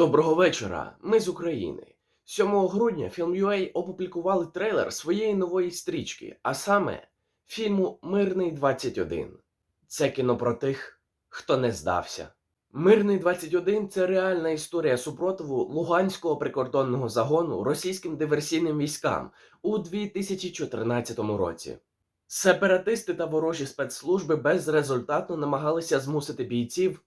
Доброго вечора. Ми з України. 7 грудня Film.ua опублікували трейлер своєї нової стрічки, а саме фільму Мирний 21. Це кіно про тих, хто не здався. Мирний 21 це реальна історія супротиву Луганського прикордонного загону російським диверсійним військам у 2014 році. Сепаратисти та ворожі спецслужби безрезультатно намагалися змусити бійців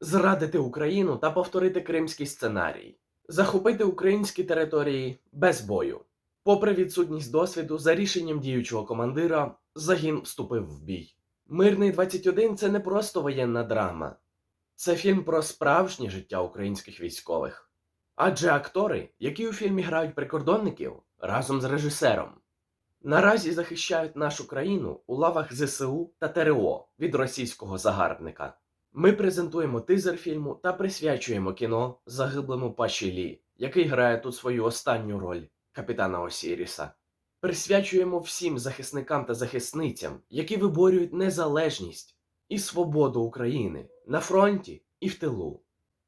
зрадити Україну та повторити кримський сценарій, захопити українські території без бою. Попри відсутність досвіду, за рішенням діючого командира, загін вступив в бій. Мирний 21 це не просто воєнна драма, це фільм про справжнє життя українських військових. Адже актори, які у фільмі грають прикордонників разом з режисером, наразі захищають нашу країну у лавах ЗСУ та ТРО від російського загарбника. Ми презентуємо тизер фільму та присвячуємо кіно загиблому Паші Лі, який грає тут свою останню роль капітана Осіріса. Присвячуємо всім захисникам та захисницям, які виборюють незалежність і свободу України на фронті і в тилу.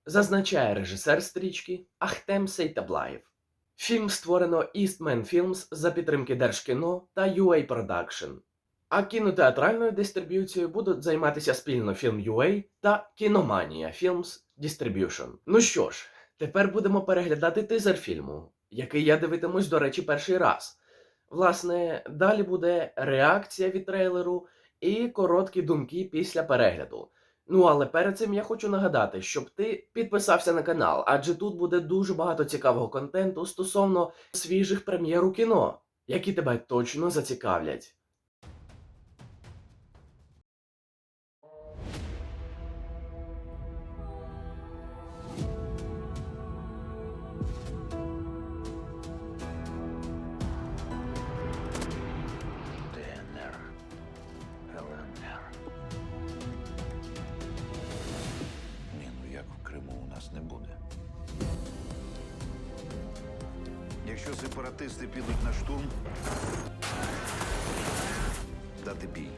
Зазначає режисер стрічки Ахтем Сейтаблаєв. Фільм створено Eastman Films за підтримки Держкіно та UA Production. А кінотеатральною дистриб'юцією будуть займатися спільно Film.ua та Кіноманія Films Distribution. Ну що ж, тепер будемо переглядати тизер фільму, який я дивитимусь, до речі, перший раз. Власне, далі буде реакція від трейлеру і короткі думки після перегляду. Ну але перед цим я хочу нагадати, щоб ти підписався на канал, адже тут буде дуже багато цікавого контенту стосовно свіжих прем'єр у кіно, які тебе точно зацікавлять. Якщо сепаратисти підуть на штурм, дати бій.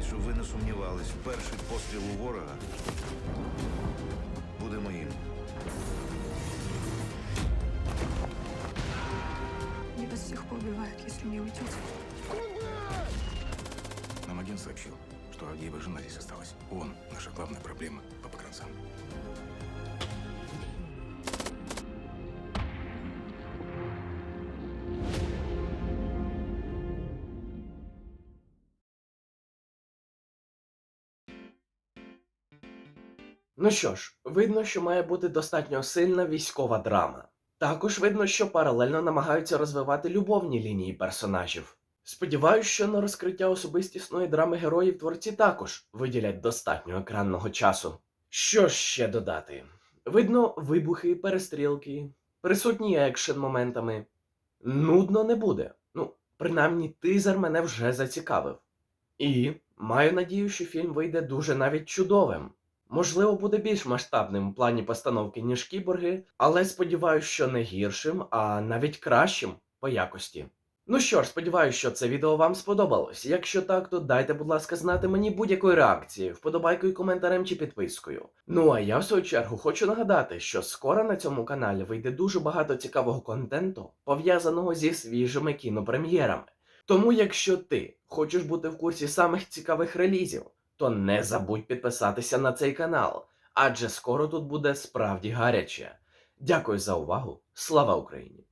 І щоб ви не сумнівались, перший постріл у ворога буде моїм. Они вас всех поубивают, если не уйдете. Нам агент сообщил, что Авдеева жена здесь осталась. Он наша главная проблема по погранцам. Ну що ж, видно, що має бути достатньо сильна військова драма. Також видно, що паралельно намагаються розвивати любовні лінії персонажів. Сподіваюсь, що на розкриття особистісної драми героїв творці також виділять достатньо екранного часу. Що ще додати? Видно вибухи, перестрілки, присутні екшен моментами. Нудно не буде. Ну, принаймні, тизер мене вже зацікавив. І маю надію, що фільм вийде дуже навіть чудовим. Можливо, буде більш масштабним в плані постановки, ніж кіборги, але сподіваюся, що не гіршим, а навіть кращим по якості. Ну що ж, сподіваюся, що це відео вам сподобалось. Якщо так, то дайте, будь ласка, знати мені будь-якої реакції, вподобайкою, коментарем чи підпискою. Ну а я в свою чергу хочу нагадати, що скоро на цьому каналі вийде дуже багато цікавого контенту, пов'язаного зі свіжими кінопрем'єрами. Тому, якщо ти хочеш бути в курсі самих цікавих релізів, то не забудь підписатися на цей канал, адже скоро тут буде справді гаряче. Дякую за увагу. Слава Україні!